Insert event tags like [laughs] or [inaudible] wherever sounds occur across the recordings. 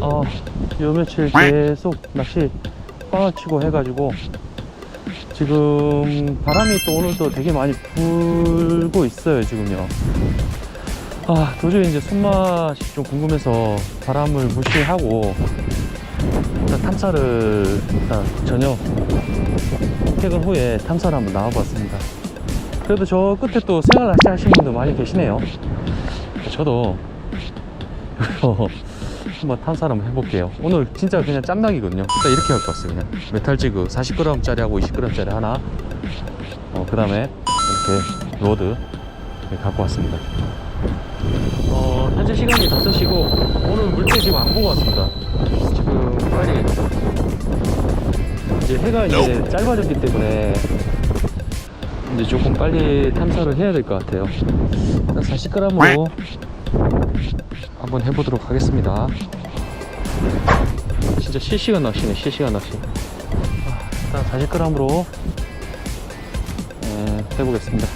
어, 요 며칠 계속 낚시 꽝을 치고 해가지고 지금 바람이 또 오늘도 되게 많이 불고 있어요 지금요. 아 도저히 이제 손맛이 좀 궁금해서 바람을 무시하고 일단 탐사를 일단 저녁 퇴근 후에 탐사를 한번 나와봤습니다. 그래도 저 끝에 또 생활 낚시 하시는 분들 많이 계시네요. 저도 [laughs] 한번 탐사를 한번 해볼게요. 오늘 진짜 그냥 짬낚이거든요. 일단 이렇게 갖고 왔어요 그냥. 메탈지그 40g짜리 하고 20g짜리 하나. 어, 그 다음에 이렇게 로드 이렇게 갖고 왔습니다. 어, 현재 시간이 5시고 오늘 물질 지금 안 보고 왔습니다. 지금 빨리 이제 해가 이제 짧아졌기 때문에 이제 조금 빨리 탐사를 해야 될 것 같아요. 일단 40g으로 한번 해보도록 하겠습니다. 진짜 실시간 낚시네 실시간 낚시. 아, 일단 40g으로 네, 해보겠습니다.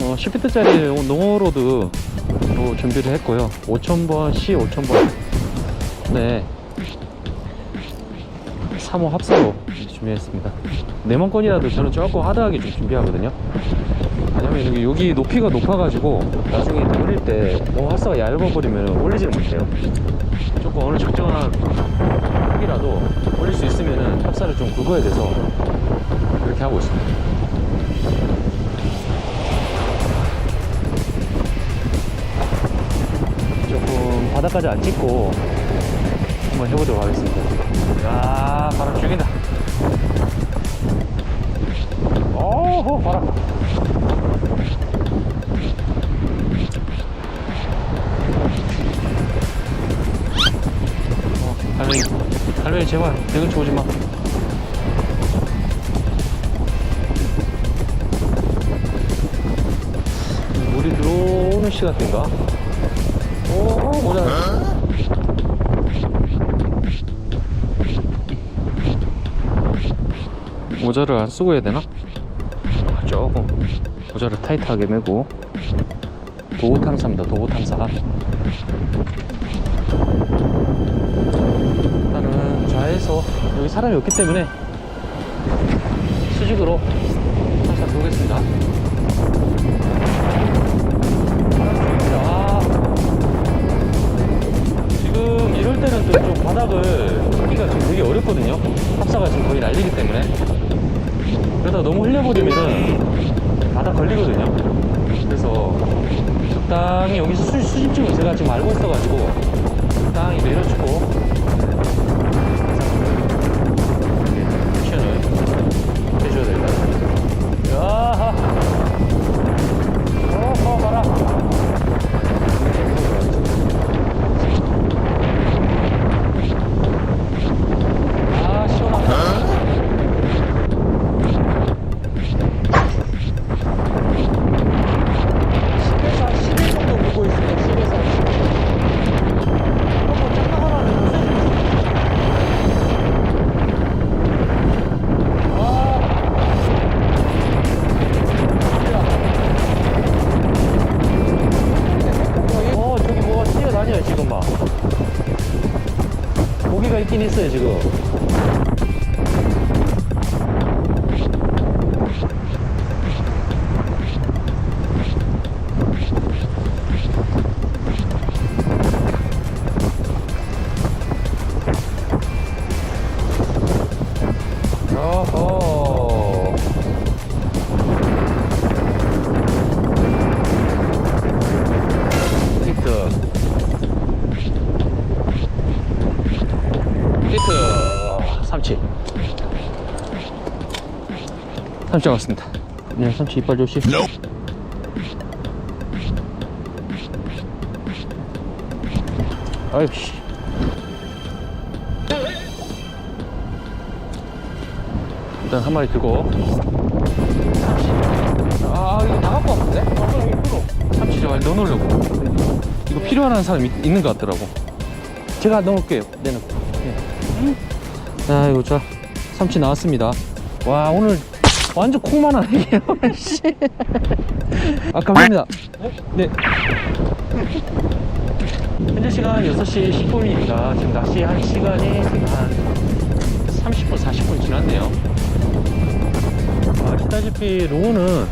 어, 10피트짜리 농어로드로 준비를 했고요. 5000번 C 5000번. 네. 3호 합사로 준비했습니다. 네번건이라도 저는 조금 하드하게 좀 준비하거든요 왜냐면 여기, 높이가 높아가지고 나중에 올릴 때 너무 합사가 얇아버리면 올리지를 못해요. 조금 어느 적정한 크기라도 올릴 수 있으면 합사를 좀 굵어야 돼서 그렇게 하고 있습니다. 조금 바닥까지 안 찍고 한번 해보도록 하겠습니다. 야 바람 죽인다 오호 바람 어, 할머니 할머니 제발 내 근처 오지 마 물이 들어오는 시간대인가? 오 모자 모자를 안 쓰고 해야 되나? 아, 조금 모자를 타이트하게 메고 도구 탐사입니다. 도구 탐사 일단은 좌에서 여기 사람이 없기 때문에 수직으로 탐사 들어오겠습니다. 아, 지금 이럴 때는 바닥을 잡기가 지금 되게 어렵거든요. 합사가 지금 거의 날리기 때문에. 그러다 너무 흘려버리면은 바닥 걸리거든요. 그래서 적당히 여기서 수, 수집증을 제가 지금 알고 있어가지고 적당히 내려주고 지금. 삼치. 삼치 왔습니다. 네, 삼치 이빨 조심. 아이씨. 일단 한 마리 들고 아 이거 다 갖고 왔는데? 참치 제발 넣어놓으려고 이거 필요한 사람 있, 있는 것 같더라고 제가 넣을게요 내놓고 예. 자 이거 자 삼치 나왔습니다. 와 오늘 완전 콩만 [laughs] 씨. 아 감사합니다. 네. 현재 시간 6시 10분이니까 지금 낚시 한 시간이 지금 한 30분, 40분 지났네요. 아시다시피 롱어는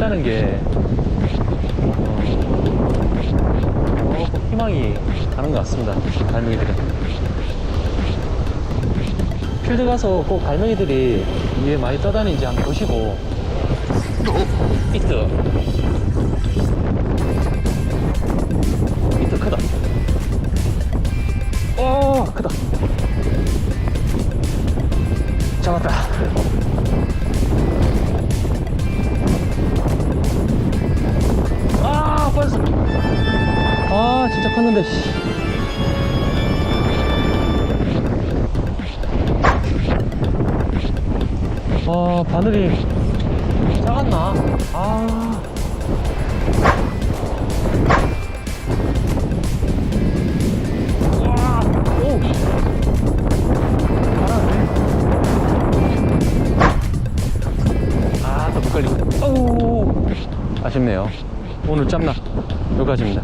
있다는 게 어, 조금 희망이 가는 것 같습니다. 갈매기들은. 필드 가서 꼭 갈매기들이 위에 많이 떠다니는지 한번 보시고 이트 이트 아 컸는데 씨. 아 바늘이 작았나? 아. 아, 걸리고. 오, 아쉽네요. 오늘 짬나. 여기까지입니다.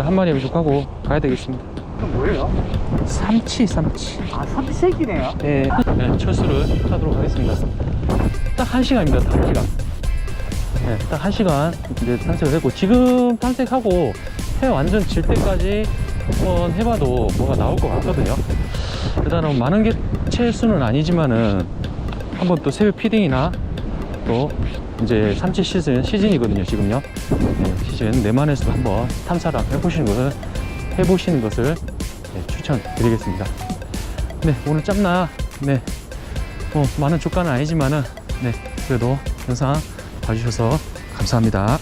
좀, 이거 한 마리 부족하고 가야 되겠습니다. 그럼 뭐예요? 삼치, 삼치. 아, 삼치 새끼네요. 네, 네, 철수를 하도록 하겠습니다. 딱한 시간입니다, 딱한 시간. 네, 딱한 시간 이제 탐색을 했고, 지금 탐색하고 해 완전 질 때까지 한번 해봐도 뭐가 나올 것 같거든요. 일단은 많은 개체 수는 아니지만은 한번 또 새우 피딩이나 또 이제 삼치 시즌, 시즌이거든요, 지금요. 네, 시즌 내만에서도 한번 탐사를 해보시는 것을, 해보시는 것을 네, 추천드리겠습니다. 네, 오늘 짬나, 네, 뭐, 많은 조가는 아니지만은, 네, 그래도 영상 봐주셔서 감사합니다.